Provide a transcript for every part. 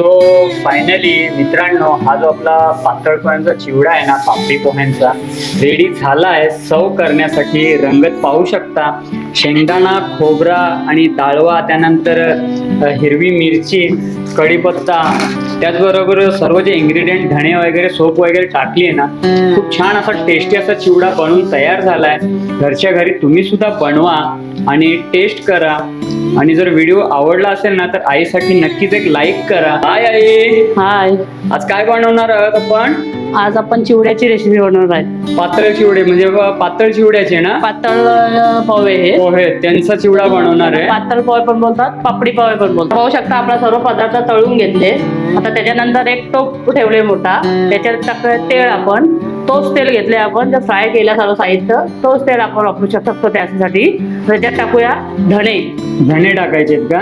So finally मित्रांनो हा जो आपला पातळ पोह्यांचा चिवडा आहे ना पापडी पोह्यांचा रेडी झाला आहे सव करण्यासाठी. रंगत पाहू शकता शेंगदाणा खोबरा आणि डाळवा त्यानंतर हिरवी मिरची कढीपत्ता त्याचबरोबर सर्व जे इन्ग्रेडियंट धणे वगैरे सोप वगैरे टाकली आहे ना खूप छान असा टेस्टी असा चिवडा बनवून तयार झालाय. घरच्या घरी तुम्ही सुद्धा बनवा आणि टेस्ट करा. आणि जर व्हिडिओ आवडला असेल ना तर आईसाठी नक्कीच एक लाईक करा. हाय आई. हाय आज काय बनवणार आहोत आपण? आज आपण चिवड्याची रेसिपी बनवणार आहे. पातळ चिवडे म्हणजे ब- पातळ चिवड्याचे ना? पातळ अं, पोहे हे. पोहे त्यांचा चिवडा बनवणार आहे. पातळ पोहे पण बोलतात पापडी पोहे पण बोलतात. पाहू शकता आपला सर्व पदार्थ तळून घेतले. आता त्याच्यानंतर एक टोप ठेवले मोठा. त्याच्यात टाकलं तेल आपण. तोच तेल घेतले आपण जे फ्राय केल्या सर्व साहित्य तोच तेल आपण वापरू शकतो त्यासाठी. त्याच्यात टाकूया धणे. धणे टाकायचे का?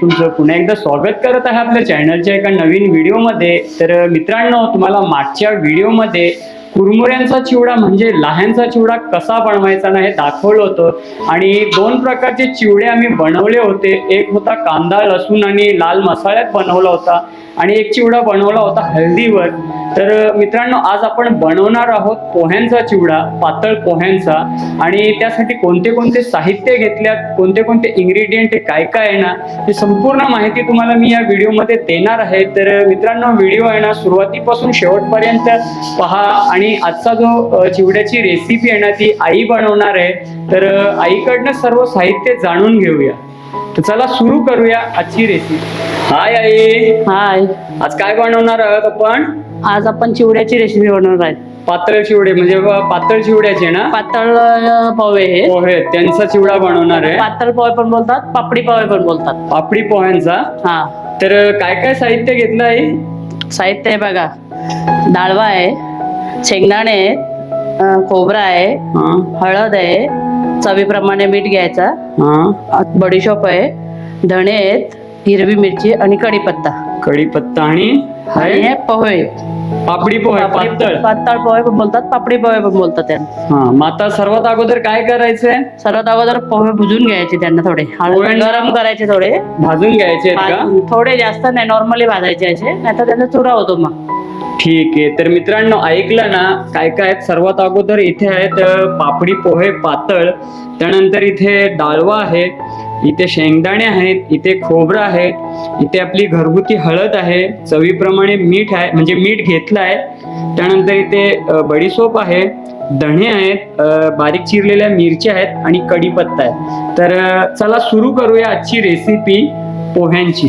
तुमचं पुन्हा एकदा स्वागत करत आहे आपल्या चॅनलच्या एका नवीन व्हिडिओमध्ये. तर मित्रांनो तुम्हाला मागच्या व्हिडिओमध्ये कुरमुऱ्यांचा चिवडा म्हणजे लहानचा चिवडा कसा बनवायचा ना हे दाखवलं होतं. आणि दोन प्रकारचे चिवडे आम्ही बनवले होते. एक होता कांदा लसूण आणि लाल मसाल्यात बनवला होता. आणि एक चिवडा बनवला होता हळदीवर. तर मित्रांनो आज आपण बनवणार आहोत पोह्यांचा चिवडा पातळ पोह्यांचा. आणि त्यासाठी कोणते कोणते साहित्य घेतल्यात कोणते कोणते इन्ग्रेडियंट काय काय आहे ना ही संपूर्ण माहिती तुम्हाला मी या व्हिडिओमध्ये देणार आहे. तर मित्रांनो व्हिडिओ आहे ना सुरुवातीपासून शेवटपर्यंत पहा. आणि आजचा जो चिवड्याची रेसिपी आहे ना ती आई बनवणार आहे. तर आईकडनं सर्व साहित्य जाणून घेऊया. तर चला सुरू करूया आजची रेसिपी हाय आई. हाय. आज काय बनवणार आहोत आपण? आज आपण चिवड्याची रेसिपी बनवणार आहे पातळ चिवडे म्हणजे ब- पातळ चिवड्याचे ना? पातळ अं, पोहे. हे पोहे त्यांचा चिवडा बनवणार आहे. पातळ पोहे पण बोलतात पापडी पोहे पण बोलतात. पापडी पोह्यांचा? हा. तर काय काय साहित्य घेतलं आहे साहित्य आहे बघा. डाळवा आहे शेंगदाणे आहेत अं, खोबरा आहे हा. हळद आहे चवीप्रमाणे मीठ घ्यायचा. हा. बडीशोप आहे धणे आहेत हिरवी मिरची आणि कढीपत्ता. कढीपत्ता आणि हे पोहे. पापडी पोहे पापडी- पातळ. पातळ पोहे पण बोलतात पापडी पोहे पण बोलतात त्यांना हा मग आता सर्वात अगोदर काय करायचंय? सर्वात अगोदर पोहे भुजून घ्यायचे त्यांना थोडे. हळद गरम करायचे थोडे. भाजून घ्यायचे आहेत का? भाजून- थोडे जास्त नाही नॉर्मली भाजायचे असे. नाही तर त्यांचा चुरा होतो मग. ठीक आहे तर मित्रांनो ऐकलं ना काय काय आहेत? सर्वात अगोदर इथे आहेत अ, पापडी पोहे पातळ. त्यानंतर इथे डाळवा आहे. इथे शेंगदाणे आहेत इथे खोबरं आहे इथे आपली घरगुती हळद आहे चवीप्रमाणे मीठ आहे म्हणजे मीठ घेतलं आहे त्यानंतर इथे बडीसोप आहे धणे आहेत बारीक चिरलेल्या मिरच्या आहेत आणि कढीपत्ता आहे. तर चला सुरू करूया आजची रेसिपी पोह्यांची.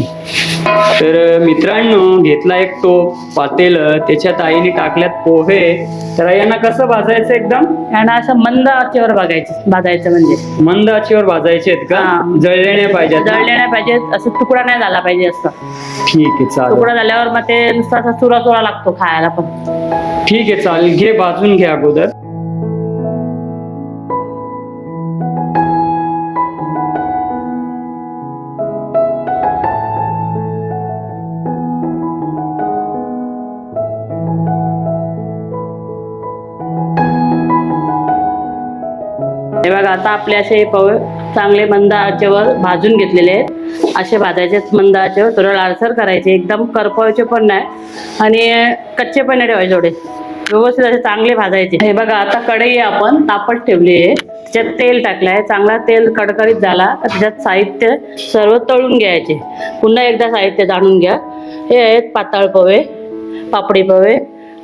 तर मित्रांनो घेतला एक टोप पातेल त्याच्यात आईने टाकल्यात पोहे. तर यांना कसं भाजायचं एकदम? यांना असं मंद आचेवर बघायचं भाजायचं म्हणजे. मंद आचेवर भाजायचे आहेत का. जळले नाही पाहिजेत ना? जळले नाही पाहिजे असं तुकडा नाही झाला पाहिजे असं. ठीक आहे चालेल. तुकडा झाल्यावर मग ते नुसतं असं चुरा चुरा लागतो खायला पण. ठीक आहे चालेल. घे भाजून घे अगोदर. हे बघा आता आपले असे पव चांगले मंद आचेवर भाजून घेतलेले आहेत. असे भाजायचे मंद आचेवर थोडं लालसर करायचे. एकदम करपवायचे पण नाही. आणि कच्चे पण नाही ठेवायचे थोडे व्यवस्थित असे चांगले भाजायचे. हे बघा आता कढई आपण तापत ठेवली आहे. त्याच्यात तेल टाकलं आहे. चांगला तेल कडकडीत झाला का त्याच्यात साहित्य सर्व तळून घ्यायचे. पुन्हा एकदा साहित्य जाणून घ्या. हे आहेत पातळ पोहे पापडी पोहे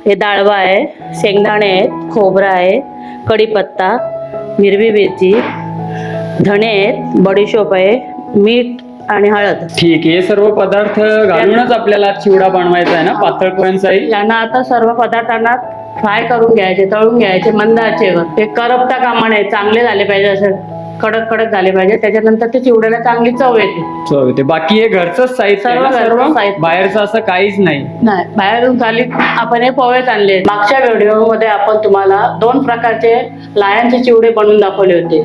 हे डाळवा आहे शेंगदाणे आहेत खोबरा आहे कढीपत्ता हिरवी मिरची धणे बडीशोप आहे मीठ आणि हळद. ठीक आहे हे सर्व पदार्थ घालूनच आपल्याला चिवडा बनवायचा आहे ना पातळ पोह्यांचाही यांना आता सर्व पदार्थांना फ्राय करून घ्यायचे तळून घ्यायचे मंद आचेवर. ते करपता कामा नये चांगले झाले पाहिजे असं कडक कडक झाले पाहिजे. त्याच्यानंतर ते चिवड्याला चांगली चव येते. चव येते. बाकी हे घरचंच साहित्य आहे सर्व ना घरचंच सर्व? साहित्य. बाहेरचं असं काहीच नाही. नाही बाहेरून खाली आपण हे पोहेच आणले. मागच्या व्हिडिओमध्ये आपण तुम्हाला दोन प्रकारचे लायांचे चिवडे बनवून दाखवले होते.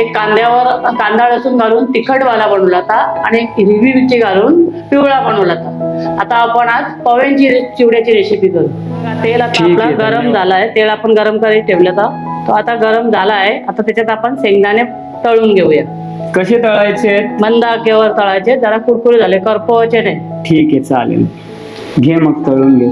एक कांद्यावर कांदा लसूण घालून तिखटवाला बनवला होता आणि एक हिरवी मिरची घालून पिवळा बनवला होता. आता आपण आज पव्यांची रे- चिवड्याची रेसिपी करू. तेल आता ठीक आहे, आपलं गरम. झालं आहे तेल आपण गरम करायला ठेवलं होतं. तो आता गरम झाला आहे आता त्याच्यात आपण शेंगदाणे तळून घेऊया. कसे तळायचे? मंद आकेवर तळायचे जरा कुरकुरी झाले करपवायचे नाही. ठीक आहे चालेल. घे मग तळून घे.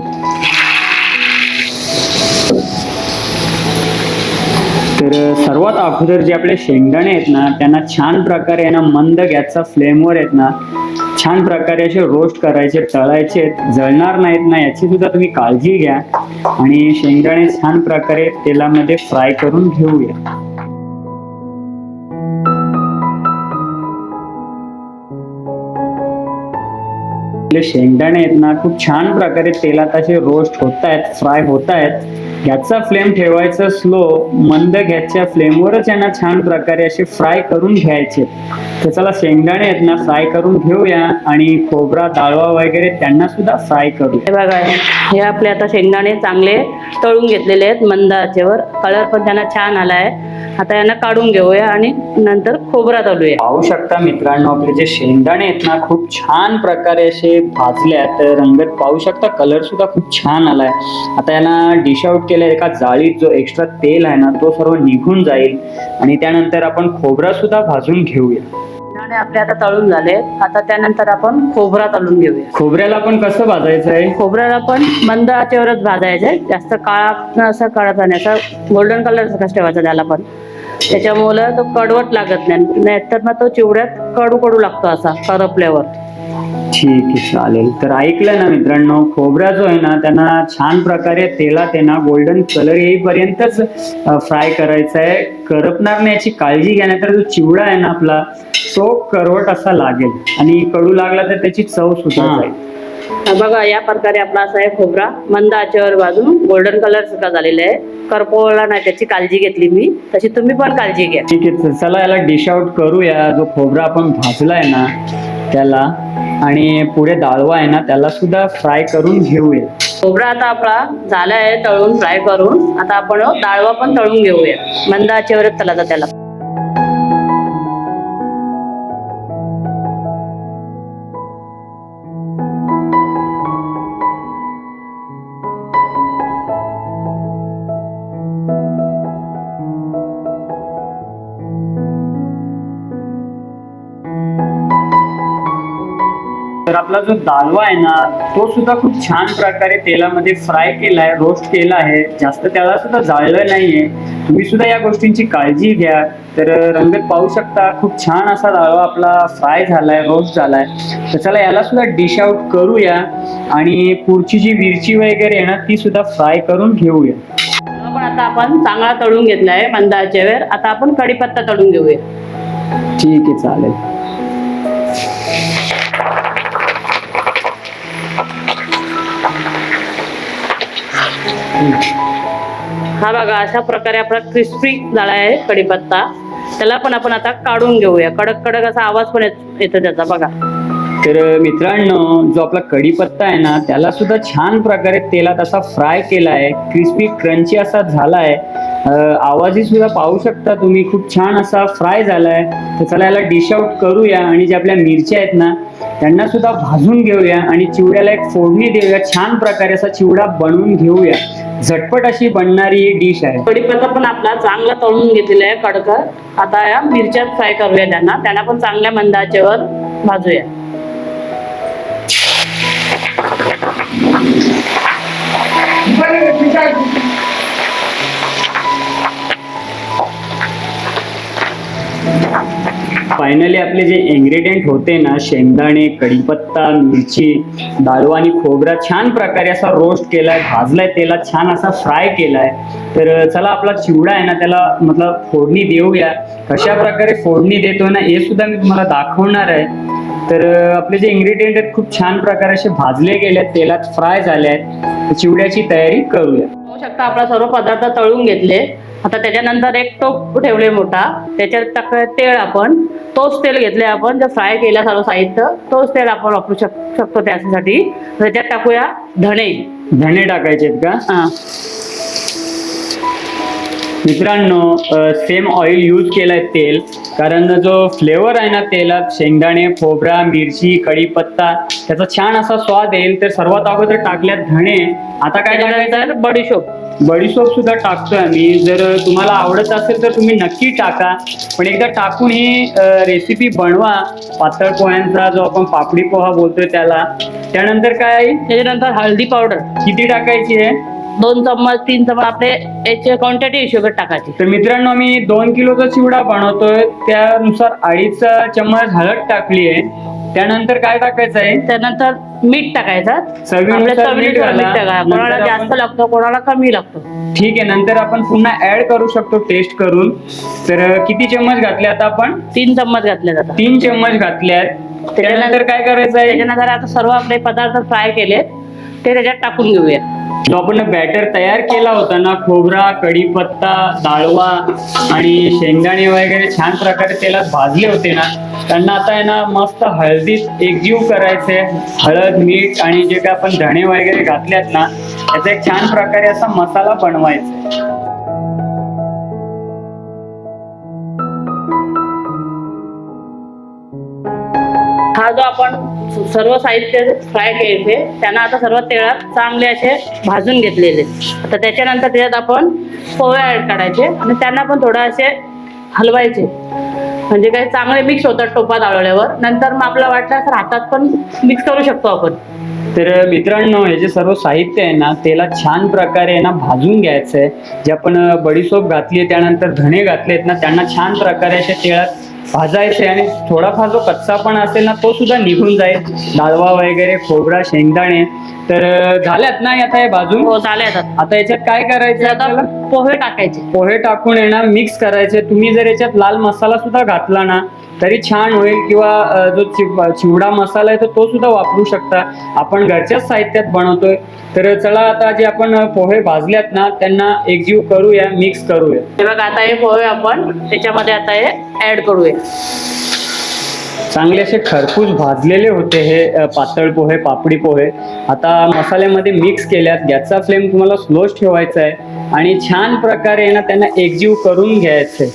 तर सर्वात अगोदर जे आपले शेंगदाणे आहेत ना त्यांना छान प्रकारे ना मंद गॅसचा फ्लेमवर आहेत ना छान प्रकारे असे रोस्ट करायचे तळायचे जळणार नाहीत ना याची सुद्धा तुम्ही काळजी घ्या. आणि शेंगदाणे छान प्रकारे तेलामध्ये फ्राय करून घेऊया. आपले शेंगदाणे आहेत ना खूप छान प्रकारे तेलात असे रोस्ट होत आहेत फ्राय होत आहेत गॅसचा फ्लेम ठेवायचा स्लो मंद गॅसच्या फ्लेमवरच यांना छान प्रकारे असे फ्राय करून घ्यायचे. तर चला शेंगदाणे आहेत ना फ्राय करून घेऊया आणि खोबरा दाळवा वगैरे त्यांना सुद्धा फ्राय करू. हे बघा हे आपले आता शेंगदाणे चांगले तळून घेतलेले आहेत मंद आचेवर. कलर पण त्यांना छान आलाय. आता यांना काढून घेऊया आणि नंतर खोबरा तळूया. पाहू शकता मित्रांनो आपले जे शेंगदाणे आहेत ना खूप छान प्रकारे असे भाजले आहेत रंगत पाहू शकता कलर सुद्धा खूप छान आलाय. आता याला डिश आउट केलं एका जाळीत जो एक्स्ट्रा तेल आहे ना तो सर्व निघून जाईल. आणि त्यानंतर आपण खोबरा सुद्धा भाजून घेऊया. शेंगदाणे आपले आता तळून झाले आता त्यानंतर आपण खोबरा तळून घेऊया. खोबऱ्याला आपण कसं भाजायचं आहे? खोबऱ्याला पण मंद आचेवरच भाजायचंय जास्त काळा असं नाही असं गोल्डन कलर कसं ठेवायचा त्याला पण. त्याच्यामुळं तो कडवट लागत नाही. नाहीतर मग तो चिवड्यात कडू कडू लागतो असा करपल्यावर ठीक आहे चालेल. तर ऐकलं ना मित्रांनो खोबरा जो आहे ना त्यांना छान प्रकारे तेलात आहे ना गोल्डन कलर येईपर्यंतच फ्राय करायचा आहे. करपणार नाही याची काळजी घ्या तर जो चिवडा आहे ना आपला तो करवट असा लागेल. आणि कडू लागला तर त्याची चव सुद्धा. जाईल बघा या प्रकारे आपला असा आहे खोबरा मंद आचेवर भाजून गोल्डन कलर सुद्धा झालेला आहे. करपवला नाही त्याची काळजी घेतली मी. तशी तुम्ही पण काळजी घ्या. ठीक आहे चला याला डिश आउट करूया. जो खोबरा आपण भाजलाय ना त्याला आणि पुढे डाळवा आहे ना त्याला सुद्धा फ्राय करून घेऊया. खोबरा आता आपला झाला आहे तळून फ्राय करून. आता आपण डाळवा पण तळून घेऊया. मंद आचेवरच तलाचा त्याला. आपला जो दालवा आहे ना तो सुद्धा खूप छान प्रकारे तेलामध्ये फ्राय केलाय रोस्ट केला आहे. जास्त त्याला सुद्धा जाळलं नाहीये. तुम्ही सुद्धा या गोष्टींची काळजी घ्या. तर रंगत पाहू शकता खूप छान असा दालवा आपला फ्राय झालाय रोस्ट झालाय. तर चला याला सुद्धा डिश आउट करूया आणि पुढची जी मिरची वगैरे आहे ना ती सुद्धा फ्राय करून घेऊया. पण आता आपण चांगला तळून घेतलाय मंद आचेवर आता आपण कढीपत्ता तळून घेऊया. ठीक आहे चालेल. हा बघा अशा प्रकारे आपला क्रिस्पी झाला आहे कढीपत्ता. त्याला पण आपण आता काढून घेऊया. कडक कडक असा आवाज पण येत- त्याचा बघा. तर मित्रांनो जो आपला कढीपत्ता आहे ना त्याला सुद्धा छान प्रकारे तेलात असा फ्राय केला आहे. क्रिस्पी क्रंची असा झाला आहे. आवाजही सुद्धा पाहू शकता तुम्ही. खूप छान असा फ्राय झालाय तर चला याला डिश आउट करूया आणि ज्या आपल्या मिरच्या आहेत ना त्यांना सुद्धा भाजून घेऊया आणि चिवड्याला एक फोडणी देऊया. छान प्रकारे असा चिवडा बनवून घेऊया. झटपट अशी बनणारी ही डिश आहे. कढीपत्ता पण आपला चांगला तळून घेतलेला आहे कडकड आता या मिरच्या फ्राय करूया त्यांना. त्यांना पण चांगल्या मंदाचेवर भाजूया. फायनली आपले जे इन्ग्रेडियंट होते ना शेंगदाणे कढीपत्ता मिरची दारू आणि खोबरा छान प्रकारे असा रोस्ट केलाय भाजलाय तेला छान असा फ्राय केलाय. तर चला आपला चिवडा आहे ना त्याला मतलब फोडणी देऊया. कशा प्रकारे फोडणी देतो ना हे सुद्धा मी तुम्हाला दाखवणार आहे. तर आपले जे इन्ग्रेडियंट आहेत खूप छान प्रकारे असे भाजले गेले आहेत तेलात फ्राय झाले आहेत चिवड्याची तयारी करूया. शकता आपला सर्व पदार्थ तळून घेतले. आता त्याच्यानंतर एक टोप ठेवले मोठा. त्याच्यात टाक तेल आपण. तोच तेल घेतले आपण जर फ्राय केला सर्व साहित्य तोच तेल आपण वापरू शक शकतो त्यासाठी. त्याच्यात टाकूया धणे. धणे टाकायचे आहेत का? हा. मित्रांनो सेम ऑइल यूज केलाय तेल. कारण जो फ्लेवर आहे ना तेलात शेंगदाणे खोबरा मिरची कढीपत्ता त्याचा छान असा स्वाद येईल. तर सर्वात अगोदर टाकल्यात धणे. आता काय टाकायचं? त्याच्यानंतर बडीशोप. बडीशोप सुद्धा टाकतोय आम्ही. जर तुम्हाला आवडत असेल तर तुम्ही नक्की टाका. पण एकदा टाकून ही रेसिपी बनवा. पातळ पोह्यांचा जो आपण पापडी पोहा बोलतोय त्याला. त्यानंतर काय आहे? त्याच्यानंतर हळदी पावडर. किती टाकायची आहे? दोन चम्मच तीन चम्मच आपले याची क्वांटिटी हिशोबात टाकायची. तर मित्रांनो मी दोन किलोचा चिवडा बनवतोय. त्यानुसार अडीच चम्मच हळद टाकली आहे. त्यानंतर काय टाकायचं आहे? त्यानंतर मीठ टाकायचं. चवीनुसार आपल्या मीठ चवीनुसार घाला. मीठ टाका. कोणाला नंतर जास्त आपण- लागतो कोणाला कमी लागतो. ठीक आहे नंतर आपण पुन्हा ऍड करू शकतो टेस्ट करून. तर किती चम्मच घातले आता आपण? तीन चम्मच घातले जातात. तीन चम्मच घातल्यात त्यानंतर काय करायचं आहे? त्याच्यानंतर आता सर्व आपले पदार्थ फ्राय केले ते त्याच्यात टाकून घेऊया. जो आपण बॅटर तयार केला होता ना खोबरा कढीपत्ता दाळवा आणि शेंगदाणे वगैरे छान प्रकारे तेलात भाजले होते ना त्यांना आता आहे ना मस्त हळदीत एकजीव करायचे हळद मीठ आणि जे काय आपण धणे वगैरे घातल्यात ना त्याचा एक छान प्रकारे असा मसाला बनवायचा जो आपण सर्व साहित्य फ्राय केले. त्यांना आता सर्व तेलात चांगले असे भाजून घेतलेले. आता त्याच्यानंतर त्याच्यात आपण पोहे ऍड करायचे आणि त्यांना पण थोडं असे हलवायचे. म्हणजे काही चांगले मिक्स होतात टोपात आळवल्यावर. नंतर मग आपला वाटलं तर हातात पण मिक्स करू शकतो आपण. तर मित्रांनो हे जे सर्व साहित्य आहे ना त्याला छान प्रकारे आहे ना भाजून घ्यायचं आहे जे आपण बडीसोप घातली आहे त्यानंतर धणे घातलेत ना त्यांना छान प्रकारे असे तेलात भाजायचे आणि थोडाफार जो कच्चा पण असेल ना तो सुद्धा निघून जाईल. डाळवा वगैरे खोबरा शेंगदाणे. तर झाल्यात ना आता हे भाजून हो झाले आता. आता याच्यात काय करायचं आपल्याला? आता पोहे टाकायचे. पोहे टाकून आहे ना मिक्स करायचे. तुम्ही जर याच्यात लाल मसाला सुद्धा घातला ना तरी छान होईल. किंवा अ, जो चिवडा मसाला आहे तर तो सुद्धा वापरू शकता. आपण घरच्याच साहित्यात बनवतोय. तर चला आता जे आपण पोहे भाजल्यात ना त्यांना एकजीव करूया मिक्स करूया. हे बघा आता हे पोहे आपण त्याच्यामध्ये आता हे ऍड करूया. चांगले असे खरपूस भाजलेले होते हे पातळ पोहे पापडी पोहे. आता मसाल्यामध्ये मिक्स केल्यात. गॅसचा फ्लेम तुम्हाला स्लोच ठेवायचा आहे आणि छान प्रकारे ना त्यांना एकजीव करून घ्यायचे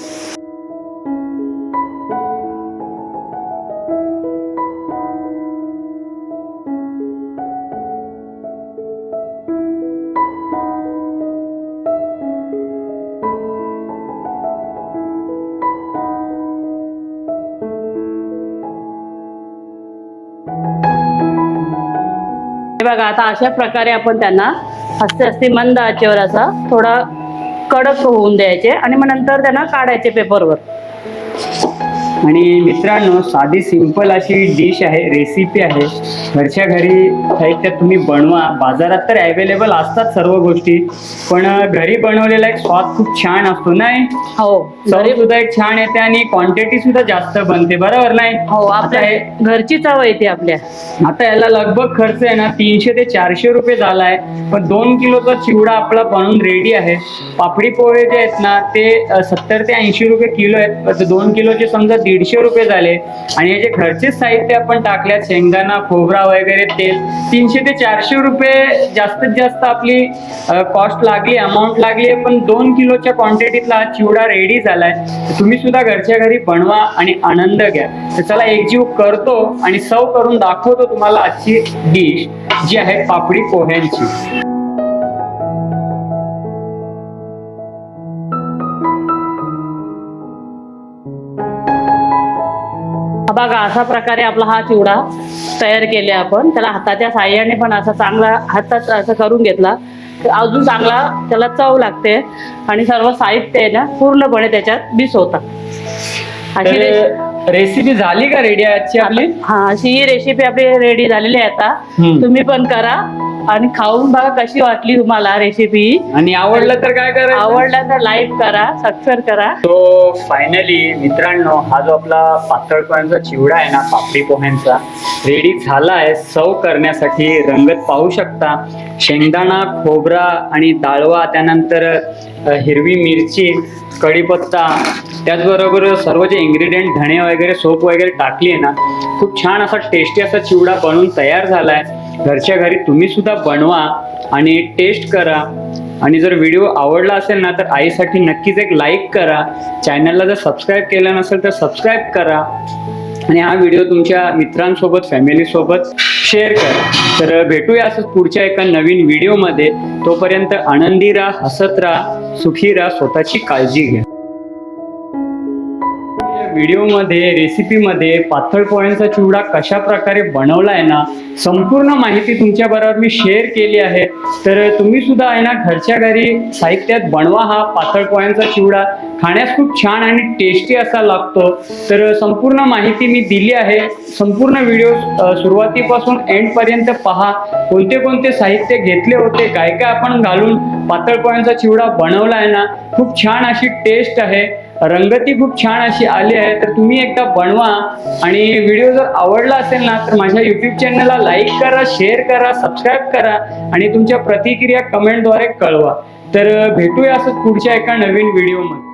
हे बघा आता अशा प्रकारे आपण त्यांना हस्ते हस्ते मंद आचेवर असा थोडा कडक होऊन द्यायचे आणि मग नंतर त्यांना काढायचे पेपरवर. आणि मित्रांनो साधी सिंपल अशी डिश आहे रेसिपी आहे. घरच्या घरी साहित्य तुम्ही बनवा. बाजारात तर अवेलेबल असतात सर्व गोष्टी पण घरी बनवलेला एक स्वाद खूप छान असतो नाही? हो. घरी सुद्धा एक छान येते आणि क्वांटिटी सुद्धा जास्त बनते बरोबर नाही? हो आता हे- घरची चव येते आपल्या. आता याला लगभग खर्च आहे ना तीनशे ते चारशे रुपये झालाय. पण दोन किलोचा चिवडा आपला बनून रेडी आहे. पापडी पोहे जे आहेत ना ते सत्तर ते ऐंशी रुपये किलो आहेत. दोन किलोचे समजा दीडशे रुपये झाले. आणि हे जे साहित्य आपण टाकल्यात शेंगदाणा खोबरा वगैरे तेल तीनशे ते चारशे रुपये जास्तीत जास्त आपली कॉस्ट लागली अमाऊंट लागली आहे पण दोन किलोच्या क्वांटिटीतला हा चिवडा रेडी झालाय. तुम्ही सुद्धा घरच्या घरी बनवा आणि आनंद घ्या. तर चला एकजीव करतो आणि सव करून दाखवतो तुम्हाला आजची डिश जी आहे पापडी पोह्यांची. बघा अशा प्रकारे आपला हा चिवडा तयार केले आपण. त्याला हाताच्या साह्याने पण असा चांगला हातात असं करून घेतला. अजून चांगला त्याला चव लागते आणि सर्व साहित्य आहे ना पूर्णपणे त्याच्यात मिस होतात. अशी रेसिपी झाली का रेडी आजची आपली? हा अशी ही रेसिपी आपली रेडी झालेली आहे आता. हम्म. तुम्ही पण करा आणि खाऊन बघा कशी वाटली तुम्हाला रेसिपी आणि आवडलं तर काय करायचं? आवडला तर लाईक करा सबस्क्राईब करा. तो फायनली मित्रांनो हा जो आपला पातळ पोह्यांचा चिवडा आहे ना पापडी पोह्यांचा रेडी झाला आहे सर्व करण्यासाठी. रंगत पाहू शकता. शेंगदाणा खोबरा आणि डाळवा त्यानंतर अ, हिरवी मिरची कढीपत्ता त्याचबरोबर सर्व जे इन्ग्रेडियंट धणे वगैरे सोप वगैरे टाकली आहे ना खूप छान असा टेस्टी असा चिवडा बनवून तयार झाला आहे घरच्या घरी तुम्ही सुद्धा बनवा आणि टेस्ट करा. आणि जर व्हिडिओ आवडला असेल ना तर आईसाठी नक्कीच एक लाईक करा. चॅनलला जर सबस्क्राईब केलं नसेल तर सबस्क्राईब करा. आणि हा व्हिडिओ तुमच्या मित्रांसोबत फॅमिलीसोबत शेअर करा. तर भेटूया असंच पुढच्या एका नवीन व्हिडिओमध्ये तोपर्यंत आनंदी राहा हसत राहा सुखी राहा स्वतःची काळजी घ्या. व्हिडिओमध्ये रेसिपीमध्ये पातळ पोळ्यांचा चिवडा कशा प्रकारे बनवला आहे ना संपूर्ण माहिती तुमच्या बरोबर मी शेअर केली आहे. तर तुम्ही सुद्धा आहे ना घरच्या घरी साहित्यात बनवा हा पातळ पोळ्यांचा चिवडा. खाण्यास खूप छान आणि टेस्टी असा लागतो. तर संपूर्ण माहिती मी दिली आहे. संपूर्ण व्हिडिओ सुरुवातीपासून एंडपर्यंत पहा. कोणते कोणते साहित्य घेतले होते काय काय आपण घालून पातळ चिवडा बनवला आहे ना खूप छान अशी टेस्ट आहे. रंगती खूप छान अशी आली आहे. तर तुम्ही एकदा बनवा. आणि व्हिडिओ जर आवडला असेल ना तर माझ्या युट्यूब चॅनलला लाईक करा शेअर करा सबस्क्राईब करा आणि तुमच्या प्रतिक्रिया कमेंटद्वारे कळवा. तर भेटूया असंच पुढच्या एका नवीन व्हिडिओमध्ये